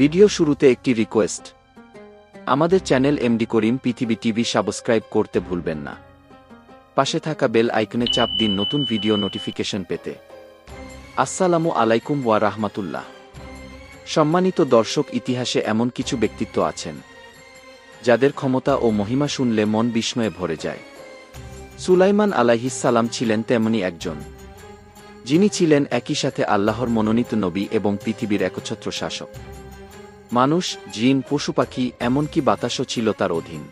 Video শুরুতে একটি request আমাদের চ্যানেল এমডি করিম পৃথিবী টিভি সাবস্ক্রাইব করতে ভুলবেন না। পাশে থাকা বেল আইকনে চাপ দিন নতুন ভিডিও নোটিফিকেশন পেতে। আসসালামু আলাইকুম ওয়া রাহমাতুল্লাহ। সম্মানিত দর্শক, ইতিহাসে এমন কিছু ব্যক্তিত্ব আছেন, যাদের ক্ষমতা ও মহিমা শুনলে মন বিস্ময়ে ভরে যায়। সুলাইমান আলাইহিসসালাম ছিলেন তেমনি একজন। যিনি ছিলেন একই সাথে আল্লাহর মনোনীত নবী এবং পৃথিবীর একচ্ছত্র শাসক। মানুষ, জিন, পশু পাখি, এমনকি বাতাসও ছিল তার অধীন।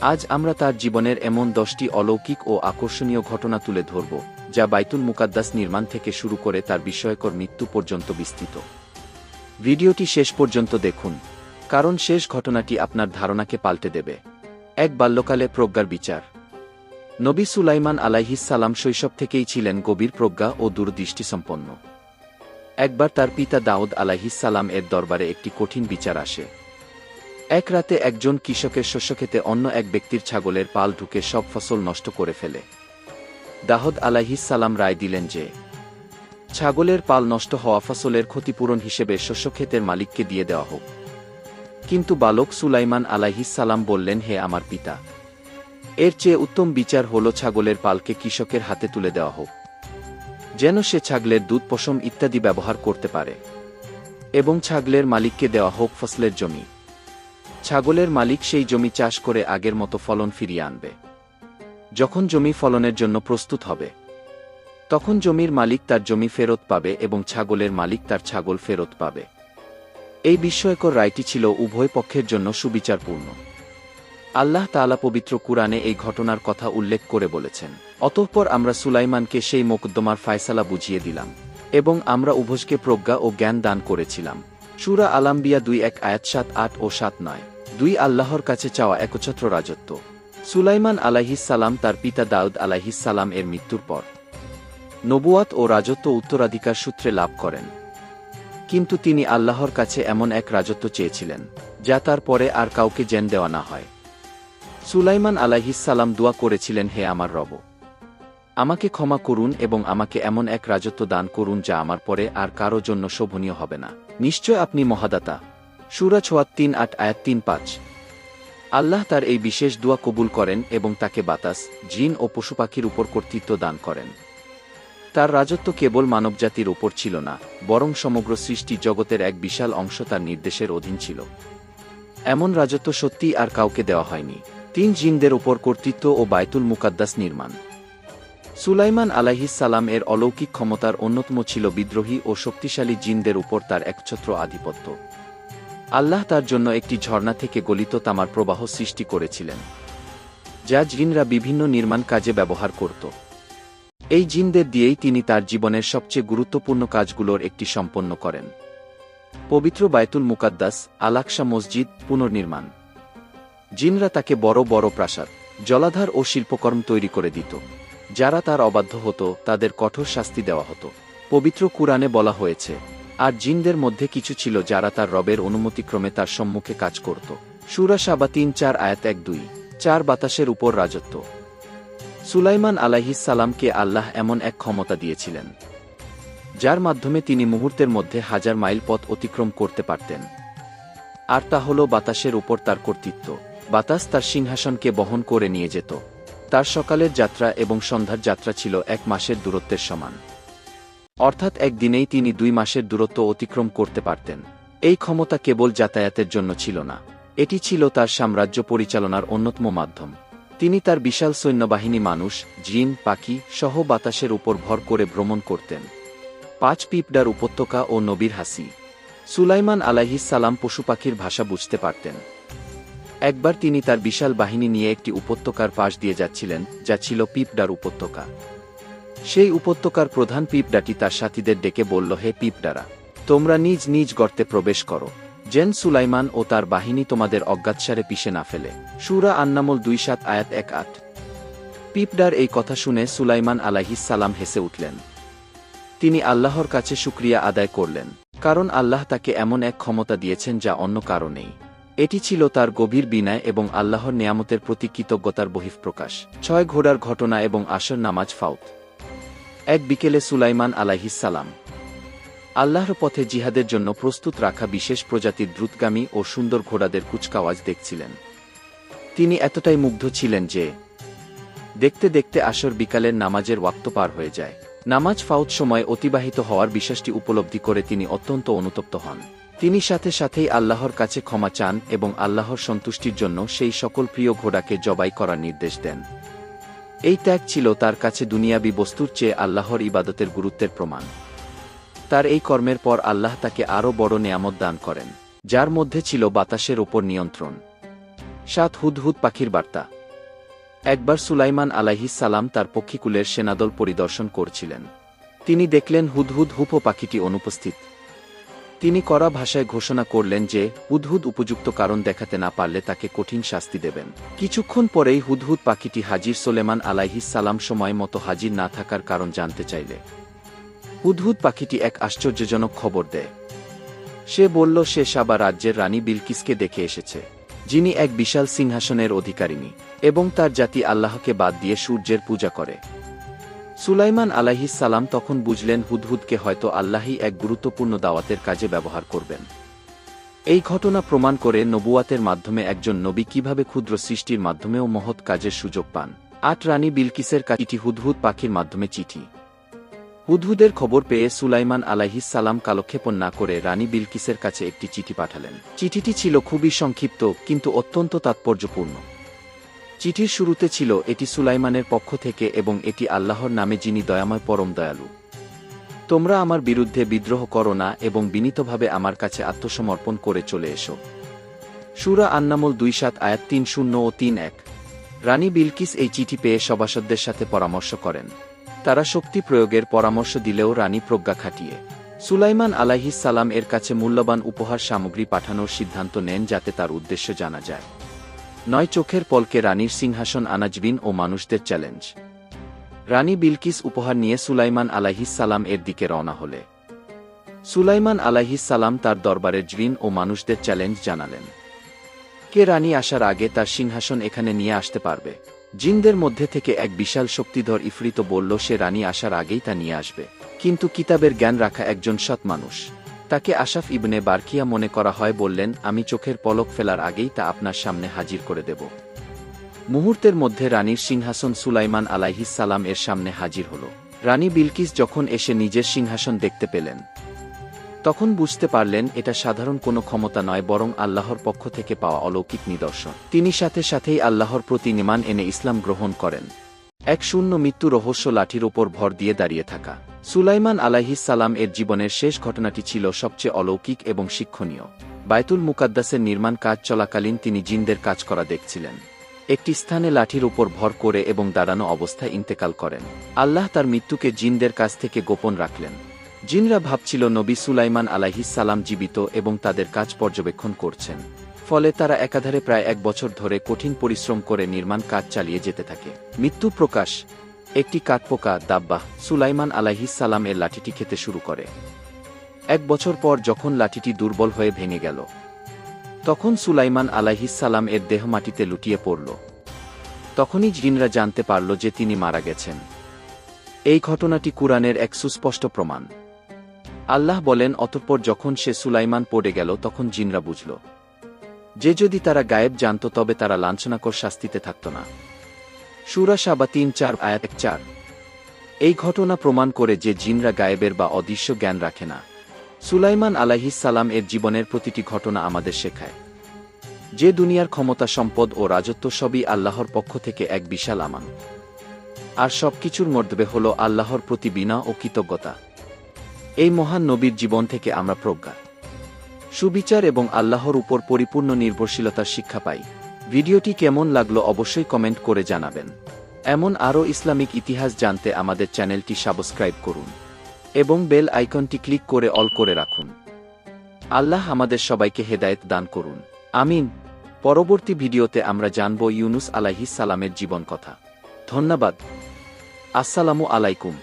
আজ আমরা তার জীবনের এমন দশটি অলৌকিক ও আকর্ষণীয় ঘটনা তুলে ধরব, যা বাইতুল মুকাদ্দাস নির্মাণ থেকে শুরু করে তার বিস্ময়কর মৃত্যু পর্যন্ত বিস্তৃত। ভিডিওটি শেষ পর্যন্ত দেখুন, কারণ শেষ ঘটনাটি আপনার ধারণাকে পাল্টে দেবে। এক বাল্যকালে প্রজ্ঞার বিচার। নবী সুলাইমান আলাইহিস সালাম শৈশব থেকেই ছিলেন গভীর প্রজ্ঞা ও দূরদৃষ্টিসম্পন্ন। একবার তার পিতা দাউদ আলাইহিসসালাম এর দরবারে একটি কঠিন বিচার আসে। এক রাতে একজন কৃষকের শস্যক্ষেতে অন্য এক ব্যক্তির ছাগলের পাল ঢুকে সব ফসল নষ্ট করে ফেলে। দাহদ আলাইহিসসালাম রায় দিলেন যে, ছাগলের পাল নষ্ট হওয়া ফসলের ক্ষতিপূরণ হিসেবে শস্যক্ষেতের মালিককে দিয়ে দেওয়া হোক। কিন্তু বালক সুলাইমান আলাইহিসসালাম বললেন, হে আমার পিতা, এর চেয়ে উত্তম বিচার হল ছাগলের পালকে কৃষকের হাতে তুলে দেওয়া হোক। যেন সে ছাগলের দুধ পশম ইত্যাদি ব্যবহার করতে পারে। এবং ছাগলের মালিককে দেওয়া হোক ফসলের জমি। ছাগলের মালিক সেই জমি চাষ করে আগের মতো ফলন ফিরিয়ে আনবে। যখন জমি ফলনের জন্য প্রস্তুত হবে, তখন জমির মালিক তার জমি ফেরত পাবে এবং ছাগলের মালিক তার ছাগল ফেরত পাবে। এই বিস্ময়কর রায়টি ছিল উভয় পক্ষের জন্য সুবিচারপূর্ণ। আল্লাহ তাআলা পবিত্র কুরআনে এই ঘটনার কথা উল্লেখ করে বলেছেন। অতঃপর আমরা সুলাইমানকে সেই মোকদ্দমার ফায়সালা বুঝিয়ে দিলাম এবং আমরা উভয়কে প্রজ্ঞা ও জ্ঞান দান করেছিলাম। সুরা আলাম্বিয়া দুই এক আয়াত সাত, আট ও সাত নয়। দুই আল্লাহর কাছে চাওয়া একছত্র রাজত্ব। সুলাইমান আলাইহিসসালাম তার পিতা দাউদ আলাইহিসসালাম এর মৃত্যুর পর নবুয়াত ও রাজত্ব উত্তরাধিকার সূত্রে লাভ করেন। কিন্তু তিনি আল্লাহর কাছে এমন এক রাজত্ব চেয়েছিলেন, যা তার পরে আর কাউকে জেন দেওয়া না হয়। সুলাইমান আলাইহিসসালাম দোয়া করেছিলেন, হে আমার রব, আমাকে ক্ষমা করুন এবং আমাকে এমন এক রাজত্ব দান করুন যা আমার পরে আর কারও জন্য শোভনীয় হবে না। নিশ্চয় আপনি মহাদাতা। সুরা ছোয়াত তিন, আট, আয়াত তিন, পাঁচ। আল্লাহ তার এই বিশেষ দোয়া কবুল করেন এবং তাকে বাতাস, জিন ও পশু পাখির উপর কর্তৃত্ব দান করেন। তার রাজত্ব কেবল মানবজাতির ওপর ছিল না, বরং সমগ্র সৃষ্টি জগতের এক বিশাল অংশ তার নির্দেশের অধীন ছিল। এমন রাজত্ব সত্যিই আর কাউকে দেওয়া হয়নি। তিন জিনদের ওপর কর্তৃত্ব ও বায়তুল মুকাদ্দাস নির্মাণ। সুলাইমান আলাইহিসসালাম এর অলৌকিক ক্ষমতার অন্যতম ছিল বিদ্রোহী ও শক্তিশালী জিনদের উপর তার একছত্র আধিপত্য। আল্লাহ তার জন্য একটি ঝর্ণা থেকে গলিত তামার প্রবাহ সৃষ্টি করেছিলেন, যা জিনরা বিভিন্ন নির্মাণ কাজে ব্যবহার করত। এই জিনদের দিয়েই তিনি তার জীবনের সবচেয়ে গুরুত্বপূর্ণ কাজগুলোর একটি সম্পন্ন করেন। পবিত্র বায়তুল মুকাদ্দাস আলাকশা মসজিদ পুনর্নির্মাণ। জিনরা তাকে বড় বড় প্রাসাদ, জলাধার ও শিল্পকর্ম তৈরি করে দিত। যারা তার অবাধ্য হতো, তাদের কঠোর শাস্তি দেওয়া হতো। পবিত্র কুরআনে বলা হয়েছে, আর জিনদের মধ্যে কিছু ছিল যারা তার রবের অনুমতিক্রমে তার সম্মুখে কাজ করত। সুরা সাবা তিন চার আয়াত এক দুই, চার বাতাসের উপর রাজত্ব। সুলাইমান আলাইহিসসালামকে আল্লাহ এমন এক ক্ষমতা দিয়েছিলেন, যার মাধ্যমে তিনি মুহূর্তের মধ্যে হাজার মাইল পথ অতিক্রম করতে পারতেন। আর তা হল বাতাসের উপর তার কর্তৃত্ব। বাতাস তার সিংহাসনকে বহন করে নিয়ে যেত। তার সকালের যাত্রা এবং সন্ধ্যার যাত্রা ছিল এক মাসের দূরত্বের সমান। অর্থাৎ একদিনেই তিনি দুই মাসের দূরত্ব অতিক্রম করতে পারতেন। এই ক্ষমতা কেবল যাতায়াতের জন্য ছিল না। এটি ছিল তার সাম্রাজ্য পরিচালনার অন্যতম মাধ্যম। তিনি তার বিশাল সৈন্যবাহিনী মানুষ, জিন, পাখি সহ বাতাসের উপর ভর করে ভ্রমণ করতেন। পাঁচ পিপডার উপত্যকা ও নবীর হাসি। সুলাইমান আলাইহিসসালাম পশু পাখির ভাষা বুঝতে পারতেন। একবার তিনি তার বিশাল বাহিনী নিয়ে একটি উপত্যকার পাশ দিয়ে যাচ্ছিলেন, যা ছিল পিপডার উপত্যকা। সেই উপত্যকার প্রধান পিপডাটি তার সাথীদের ডেকে বলল, হে পিপডারা, তোমরা নিজ নিজ গর্তে প্রবেশ করো। জেন সুলাইমান ও তার বাহিনী তোমাদের অজ্ঞাতসারে পিষে না ফেলে। সুরা আন্নামল দুই সাত, আয়াত এক আট। পিপডার এই কথা শুনে সুলাইমান আলাহিসাল্লাম হেসে উঠলেন। তিনি আল্লাহর কাছে শুক্রিয়া আদায় করলেন, কারণ আল্লাহ তাকে এমন এক ক্ষমতা দিয়েছেন যা অন্য কারও নেই। এটি ছিল তার গভীর বিনয় এবং আল্লাহর নিয়ামতের প্রতি কৃতজ্ঞতার বহিঃপ্রকাশ। ছয় ঘোড়ার ঘটনা এবং আসর নামাজ ফাউত। এক বিকেলে সুলাইমান আলাইহিসালাম আল্লাহর পথে জিহাদের জন্য প্রস্তুত রাখা বিশেষ প্রজাতির দ্রুতগামী ও সুন্দর ঘোড়াদের কুচকাওয়াজ দেখছিলেন। তিনি এতটাই মুগ্ধ ছিলেন যে, দেখতে দেখতে আসর বিকালের নামাজের ওয়াক্ত পার হয়ে যায়। নামাজ ফাউত সময় অতিবাহিত হওয়ার বিশ্বাসটি উপলব্ধি করে তিনি অত্যন্ত অনুতপ্ত হন। তিনি সাথে সাথেই আল্লাহর কাছে ক্ষমা চান এবং আল্লাহর সন্তুষ্টির জন্য সেই সকল প্রিয় ঘোড়াকে জবাই করার নির্দেশ দেন। এই ত্যাগ ছিল তার কাছে দুনিয়াবি বস্তুর চেয়ে আল্লাহর ইবাদতের গুরুত্বের প্রমাণ। তার এই কর্মের পর আল্লাহ তাকে আরও বড় নেয়ামত দান করেন, যার মধ্যে ছিল বাতাসের ওপর নিয়ন্ত্রণ। সাত হুদহুদ পাখির বার্তা। একবার সুলাইমান সালাম তার পক্ষীকুলের সেনাদল পরিদর্শন করছিলেন। তিনি দেখলেন হুদহুদ হুপো পাখিটি অনুপস্থিত। তিনি কড়া ভাষায় ঘোষণা করলেন যে, হুদহুদ উপযুক্ত কারণ দেখাতে না পারলে তাকে কঠিন শাস্তি দেবেন। কিছুক্ষণ পরেই হুদহুদ পাখিটি হাজির সোলেমান আলাইহিস সালাম সময় মতো হাজির না থাকার কারণ জানতে চাইলে। হুদহুদ পাখিটি এক আশ্চর্যজনক খবর দেয়। সে বলল, সে সাবা রাজ্যের রানী বিলকিসকে দেখে এসেছে, যিনি এক বিশাল সিংহাসনের অধিকারিণী এবং তার জাতি আল্লাহকে বাদ দিয়ে সূর্যের পূজা করে। সুলাইমান সালাম তখন বুঝলেন হুদহুদকে হয়তো আল্লাহই এক গুরুত্বপূর্ণ দাওয়াতের কাজে ব্যবহার করবেন। এই ঘটনা প্রমাণ করে নবুয়াতের মাধ্যমে একজন নবী কীভাবে ক্ষুদ্র সৃষ্টির মাধ্যমেও মহৎ কাজের সুযোগ পান। আট রানী বিলকিসের কাটিটি হুদহুদ পাখির মাধ্যমে চিঠি। হুদহুদের খবর পেয়ে সুলাইমান সালাম কালক্ষেপণ না করে রানী বিলকিসের কাছে একটি চিঠি পাঠালেন। চিঠিটি ছিল খুবই সংক্ষিপ্ত, কিন্তু অত্যন্ত তাৎপর্যপূর্ণ। চিঠির শুরুতে ছিল এটি সুলাইমানের পক্ষ থেকে এবং এটি আল্লাহর নামে যিনি দয়াময় পরম দয়ালু। তোমরা আমার বিরুদ্ধে বিদ্রোহ করো না এবং বিনীতভাবে আমার কাছে আত্মসমর্পণ করে চলে এসো। সুরা আন্নামল দুই সাত, আয়াত তিন শূন্য ও তিন এক। রানী বিলকিস এই চিঠি পেয়ে সভাসদদের সাথে পরামর্শ করেন। তারা শক্তি প্রয়োগের পরামর্শ দিলেও রানী প্রজ্ঞা খাটিয়ে। সুলাইমান আলাহিস সালাম এর কাছে মূল্যবান উপহার সামগ্রী পাঠানোর সিদ্ধান্ত নেন যাতে তার উদ্দেশ্য জানা যায়। নয় চোখের পলকে রানীর সিংহাসন আনাজবিন ও মানুষদের চ্যালেঞ্জ। রানী বিলকিস উপহার নিয়ে সুলাইমান সালাম এর দিকে রওনা হলে। সুলাইমান সালাম তার দরবারের জবিন ও মানুষদের চ্যালেঞ্জ জানালেন। কে রানী আসার আগে তার সিংহাসন এখানে নিয়ে আসতে পারবে? জিনদের মধ্যে থেকে এক বিশাল শক্তিধর ইফরিত বলল, সে রানী আসার আগেই তা নিয়ে আসবে। কিন্তু কিতাবের জ্ঞান রাখা একজন সৎ মানুষ। তাকে আশাফ ইবনে বারকিয়া মনে করা হয় বললেন, আমি চোখের পলক ফেলার আগেই তা আপনার সামনে হাজির করে দেব। মুহূর্তের মধ্যে রানীর সিংহাসন সুলাইমান সালাম এর সামনে হাজির হল। রানী বিলকিস যখন এসে নিজের সিংহাসন দেখতে পেলেন, তখন বুঝতে পারলেন এটা সাধারণ কোনো ক্ষমতা নয়, বরং আল্লাহর পক্ষ থেকে পাওয়া অলৌকিক নিদর্শন। তিনি সাথে সাথেই আল্লাহর প্রতি নিমান এনে ইসলাম গ্রহণ করেন। এক শূন্য মৃত্যু রহস্য লাঠির ওপর ভর দিয়ে দাঁড়িয়ে থাকা। সুলাইমান সালাম এর জীবনের শেষ ঘটনাটি ছিল সবচেয়ে অলৌকিক এবং শিক্ষণীয়। বায়তুল মুকাদ্দাসের নির্মাণ কাজ চলাকালীন তিনি জিনদের কাজ করা দেখছিলেন। একটি স্থানে লাঠির উপর ভর করে এবং দাঁড়ানো অবস্থায় ইন্তেকাল করেন। আল্লাহ তার মৃত্যুকে জিনদের কাছ থেকে গোপন রাখলেন। জিনরা ভাবছিল নবী সুলাইমান সালাম জীবিত এবং তাদের কাজ পর্যবেক্ষণ করছেন। ফলে তারা একাধারে প্রায় এক বছর ধরে কঠিন পরিশ্রম করে নির্মাণ কাজ চালিয়ে যেতে থাকে। মৃত্যু প্রকাশ একটি কাঠপোকা দাব্বাহ সুলাইমান সালাম এর লাঠিটি খেতে শুরু করে। এক বছর পর যখন লাঠিটি দুর্বল হয়ে ভেঙে গেল, তখন সুলাইমান সালাম এর দেহ মাটিতে লুটিয়ে পড়ল। তখনই জিনরা জানতে পারল যে তিনি মারা গেছেন। এই ঘটনাটি কুরআনের এক সুস্পষ্ট প্রমাণ। আল্লাহ বলেন, অতঃপর যখন সে সুলাইমান পড়ে গেল, তখন জিনরা বুঝল, যে যদি তারা গায়েব জানত, তবে তারা লাঞ্ছনাকর শাস্তিতে থাকত না। সুরা সাবা তিন চার, আয়াত এক চার। এই ঘটনা প্রমাণ করে যে জিনরা গায়েবের বা অদৃশ্য জ্ঞান রাখে না। সুলাইমান সালাম এর জীবনের প্রতিটি ঘটনা আমাদের শেখায়। যে দুনিয়ার ক্ষমতা, সম্পদ ও রাজত্ব সবই আল্লাহর পক্ষ থেকে এক বিশাল আমান। আর সবকিছুর মধ্যে হল আল্লাহর প্রতি বিনা ও কৃতজ্ঞতা। এই মহান নবীর জীবন থেকে আমরা প্রজ্ঞা। সুবিচার এবং আল্লাহর উপর পরিপূর্ণ নির্ভরশীলতার শিক্ষা পাই। ভিডিওটি কেমন লাগল অবশ্যই কমেন্ট করে জানাবেন। এমন আরও ইসলামিক ইতিহাস জানতে আমাদের চ্যানেলটি সাবস্ক্রাইব করুন এবং বেল আইকনটি ক্লিক করে অল করে রাখুন। আল্লাহ আমাদের সবাইকে হেদায়েত দান করুন। আমিন। পরবর্তী ভিডিওতে আমরা জানব ইউনুস আলাইহিস সালামের জীবন কথা। ধন্যবাদ। আসসালামু আলাইকুম।